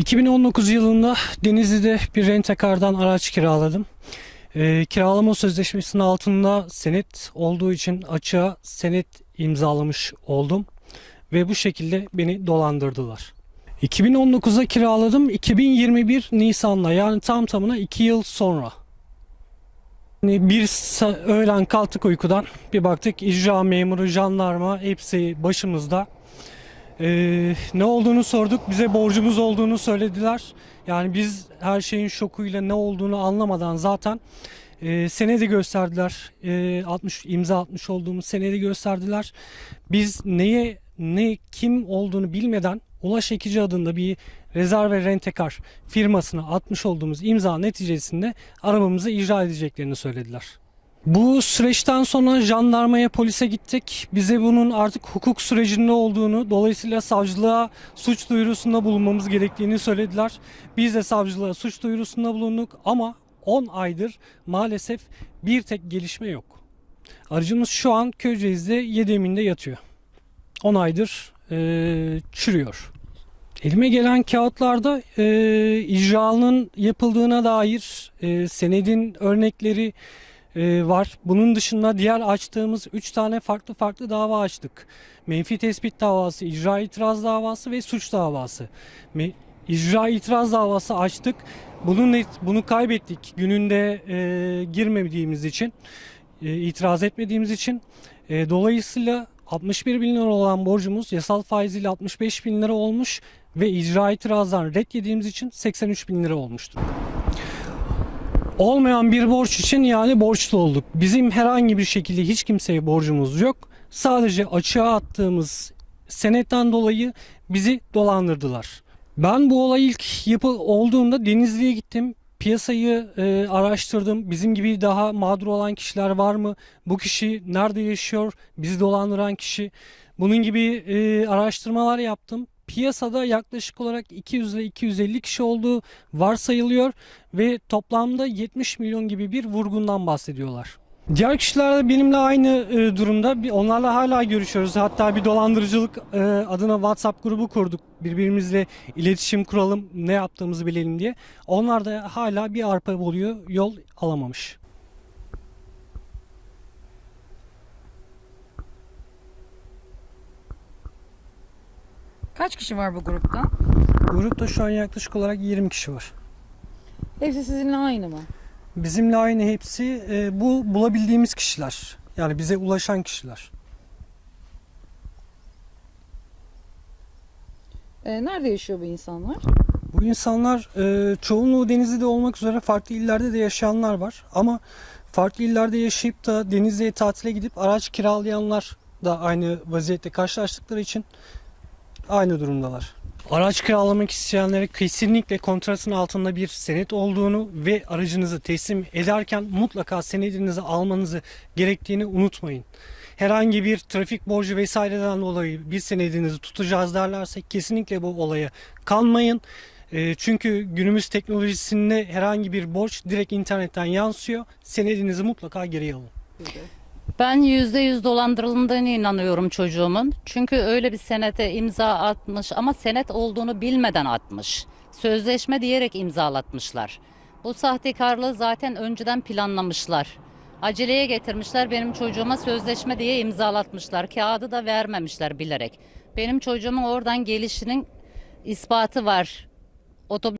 2019 yılında Denizli'de bir rentekardan araç kiraladım. Ee, kiralama sözleşmesinin altında senet olduğu için açığa senet imzalamış oldum. Ve bu şekilde beni dolandırdılar. 2019'da kiraladım. 2021 Nisan'la yani tam tamına 2 yıl sonra. Yani bir öğlen kalktık uykudan. Bir baktık icra memuru, jandarma hepsi başımızda. Ee, ne olduğunu sorduk. Bize borcumuz olduğunu söylediler. Yani biz her şeyin şokuyla ne olduğunu anlamadan zaten e, senedi gösterdiler. E, 60 imza atmış olduğumuz senedi gösterdiler. Biz neye ne kim olduğunu bilmeden Ulaş Ekici adında bir rezerve rentekar firmasına atmış olduğumuz imza neticesinde arabamızı icra edeceklerini söylediler. Bu süreçten sonra jandarmaya, polise gittik. Bize bunun artık hukuk sürecinde olduğunu, dolayısıyla savcılığa suç duyurusunda bulunmamız gerektiğini söylediler. Biz de savcılığa suç duyurusunda bulunduk ama 10 aydır maalesef bir tek gelişme yok. Aracımız şu an Köyceğiz'de Yedeminde yatıyor. 10 aydır eee, çürüyor. Elime gelen kağıtlarda eee icralının yapıldığına dair eee, senedin örnekleri e, var. Bunun dışında diğer açtığımız 3 tane farklı farklı dava açtık. Menfi tespit davası, icra itiraz davası ve suç davası. Me- icra itiraz davası açtık. Bunun bunu kaybettik gününde e, girmediğimiz için, e, itiraz etmediğimiz için. E, dolayısıyla 61 bin lira olan borcumuz yasal faiziyle 65 bin lira olmuş ve icra itirazdan red yediğimiz için 83 bin lira olmuştur. Olmayan bir borç için yani borçlu olduk. Bizim herhangi bir şekilde hiç kimseye borcumuz yok. Sadece açığa attığımız senetten dolayı bizi dolandırdılar. Ben bu olay ilk yapı olduğunda Denizli'ye gittim. Piyasayı e, araştırdım. Bizim gibi daha mağdur olan kişiler var mı? Bu kişi nerede yaşıyor? Bizi dolandıran kişi. Bunun gibi e, araştırmalar yaptım. Piyasada yaklaşık olarak 200 ile 250 kişi olduğu varsayılıyor ve toplamda 70 milyon gibi bir vurgundan bahsediyorlar. Diğer kişiler de benimle aynı e, durumda. Onlarla hala görüşüyoruz. Hatta bir dolandırıcılık e, adına WhatsApp grubu kurduk. Birbirimizle iletişim kuralım, ne yaptığımızı bilelim diye. Onlar da hala bir arpa buluyor, yol alamamış. Kaç kişi var bu grupta? Grupta şu an yaklaşık olarak 20 kişi var. Hepsi sizinle aynı mı? Bizimle aynı hepsi e, bu bulabildiğimiz kişiler. Yani bize ulaşan kişiler. Ee, nerede yaşıyor bu insanlar? Bu insanlar e, çoğunluğu Denizli'de olmak üzere farklı illerde de yaşayanlar var. Ama farklı illerde yaşayıp da Denizli'ye tatile gidip araç kiralayanlar da aynı vaziyette karşılaştıkları için aynı durumdalar. Araç kiralamak isteyenlere kesinlikle kontratın altında bir senet olduğunu ve aracınızı teslim ederken mutlaka senedinizi almanızı gerektiğini unutmayın. Herhangi bir trafik borcu vesaireden dolayı bir senedinizi tutacağız derlerse kesinlikle bu olaya kanmayın. E, çünkü günümüz teknolojisinde herhangi bir borç direkt internetten yansıyor. Senedinizi mutlaka geri alın. Ben yüzde yüz dolandırıldığına inanıyorum çocuğumun. Çünkü öyle bir senete imza atmış ama senet olduğunu bilmeden atmış. Sözleşme diyerek imzalatmışlar. Bu sahtekarlığı zaten önceden planlamışlar. Aceleye getirmişler benim çocuğuma sözleşme diye imzalatmışlar. Kağıdı da vermemişler bilerek. Benim çocuğumun oradan gelişinin ispatı var. Otobüs